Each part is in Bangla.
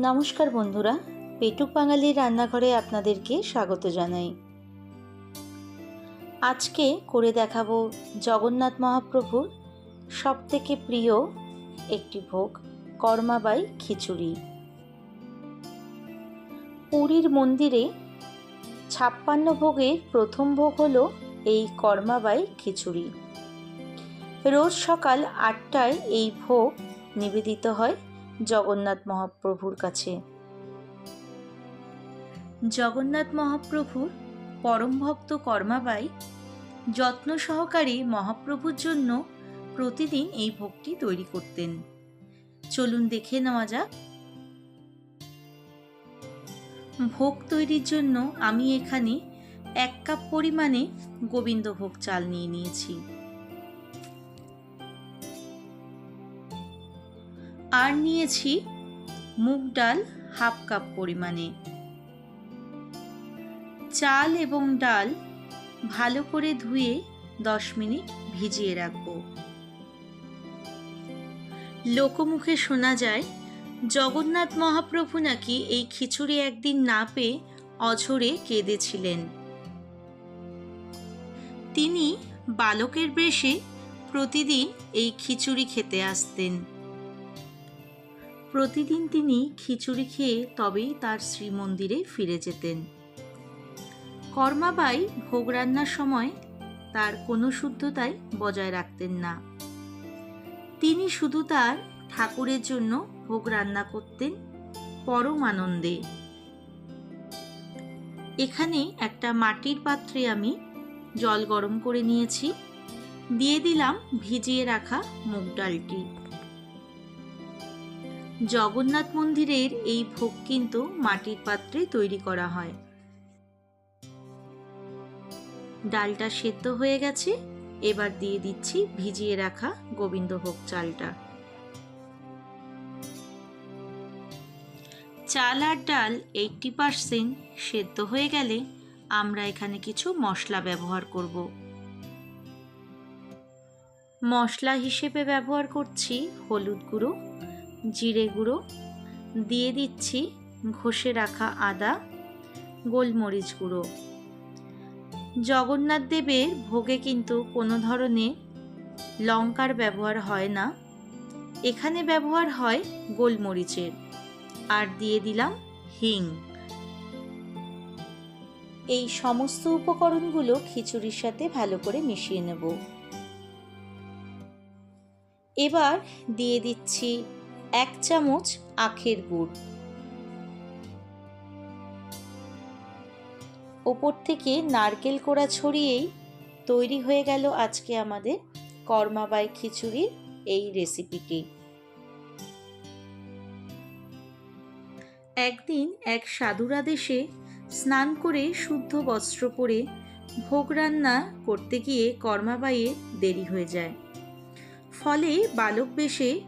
নমস্কার বন্ধুরা, পেটুক বাঙালির রান্নাঘরে আপনাদেরকে স্বাগত জানাই। আজকে করে দেখাবো জগন্নাথ মহাপ্রভুর সবথেকে প্রিয় একটি ভোগ কর্মাবাই খিচুড়ি। পুরীর মন্দিরে ছাপ্পান্ন ভোগের প্রথম ভোগ হলো এই কর্মাবাই খিচুড়ি। রোজ সকাল আটটায় এই ভোগ নিবেদিত হয়। জগন্নাথ মহাপ্রভুর কাছে। জগন্নাথ মহাপ্রভুর পরম ভক্ত কর্মাবাই যত্ন সহকারে মহাপ্রভুর জন্য প্রতিদিন এই ভোগটি তৈরি করতেন। চলুন দেখে নেওয়া যাক। ভোগ তৈরির জন্য আমি এখানে এক কাপ পরিমাণে গোবিন্দভোগ চাল নিয়ে নিয়েছি। আর নিয়েছি মুগ ডাল হাফ কাপ পরিমাণে। চাল এবং ডাল ভালো করে ধুয়ে দশ মিনিট ভিজিয়ে রাখব। লোকমুখে শোনা যায়, জগন্নাথ মহাপ্রভু নাকি এই খিচুড়ি একদিন না পেয়ে অঝরে কেঁদেছিলেন। তিনি বালকের বেশে প্রতিদিন এই খিচুড়ি খেতে আসতেন। প্রতিদিন তিনি খিচুড়ি খেয়ে তবেই তার শ্রীমন্দিরে ফিরে যেতেন। কর্মাবাই ভোগ রান্নার সময় তার কোনো শুদ্ধতাই বজায় রাখতেন না। তিনি শুধু তার ঠাকুরের জন্য ভোগ রান্না করতেন পরম আনন্দে। এখানে একটা মাটির পাত্রে আমি জল গরম করে নিয়েছি। দিয়ে দিলাম ভিজিয়ে রাখা মুগ ডালটি। জগন্নাথ মন্দিরের এই ভোগ কিন্তু মাটির পাত্রে তৈরি করা হয়। ডালটা সেদ্ধ হয়ে গেছে, এবার দিয়ে দিচ্ছি ভিজিয়ে রাখা গোবিন্দভোগ চালটা। চাল আর ডাল এইটটি পারসেন্ট সেদ্ধ হয়ে গেলে আমরা এখানে কিছু মশলা ব্যবহার করব। মশলা হিসেবে ব্যবহার করছি হলুদ গুঁড়ো জিরে গুঁড়ো, দিয়ে দিচ্ছি ঘষে রাখা আদা, গোলমরিচ গুঁড়ো। জগন্নাথ দেবের ভোগে কিন্তু কোনো ধরনের লঙ্কার ব্যবহার হয় না। এখানে ব্যবহার হয় গোলমরিচের। আর দিয়ে দিলাম হিং। এই সমস্ত উপকরণগুলো খিচুড়ির সাথে ভালো করে মিশিয়ে নেব। এবার দিয়ে দিচ্ছি এক চামচ আখের গুড়। ওপর থেকে নারকেল কোড়া ছড়িয়েই তৈরি হয়ে গেল আজকে আমাদের কর্মাবাই খিচুড়ির এই রেসিপিটি। একদিন এক সাধুরা দেশে স্নান করে শুদ্ধ বস্ত্র পরে ভোগ রান্না করতে গিয়ে কর্মাবাইয়ের দেরি হয়ে যায়। ফলে বালক বেশে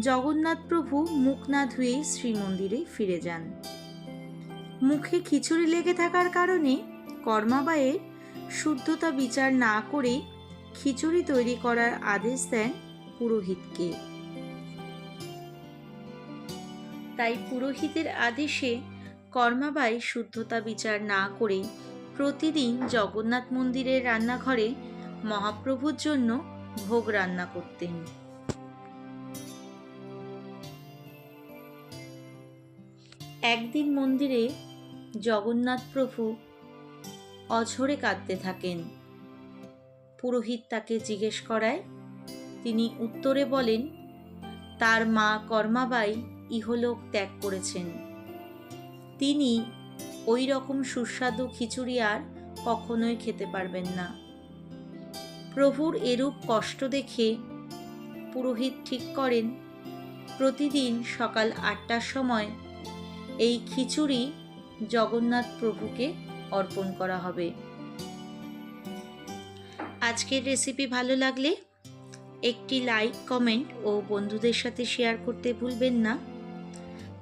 জগন্নাথ প্রভু মুখ না ধুয়েই শ্রীমন্দিরে ফিরে যান। মুখে খিচুড়ি লেগে থাকার কারণে কর্মাবাইয়ের শুদ্ধতা বিচার না করে খিচুড়ি তৈরি করার আদেশ দেন পুরোহিতকে। তাই পুরোহিতের আদেশে কর্মাবাই শুদ্ধতা বিচার না করে প্রতিদিন জগন্নাথ মন্দিরের রান্নাঘরে মহাপ্রভুর জন্য ভোগ রান্না করতেন। একদিন মন্দিরে জগন্নাথ প্রভু অঝরে কাঁদতে থাকেন। পুরোহিত তাকে জিজ্ঞেস করায়, তিনি উত্তরে বলেন, তার মা কর্মাবাই ইহলোক ত্যাগ করেছেন। তিনি ওই রকম সুস্বাদু খিচুড়ি আর কখনোই খেতে পারবেন না। প্রভুর এরূপ কষ্ট দেখে পুরোহিত ঠিক করেন, প্রতিদিন সকাল আটটার সময় এই খিচুড়ি জগন্নাথ প্রভুকে অর্পণ করা হবে। আজকের রেসিপি ভালো লাগলে একটি লাইক কমেন্ট ও বন্ধুদের সাথে শেয়ার করতে ভুলবেন না।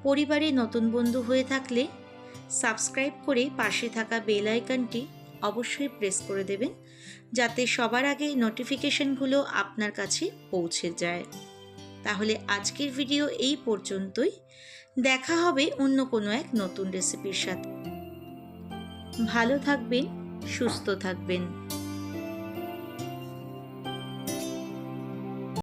পরিবারে নতুন বন্ধু হয়ে থাকলে সাবস্ক্রাইব করে পাশে থাকা বেল আইকনটি অবশ্যই প্রেস করে দেবেন, যাতে সবার আগে নোটিফিকেশনগুলো আপনার কাছে পৌঁছে যায়। তাহলে আজকের ভিডিও এই পর্যন্তই। দেখা হবে অন্য কোনো এক নতুন রেসিপির সাথে। ভালো থাকবেন, সুস্থ থাকবেন।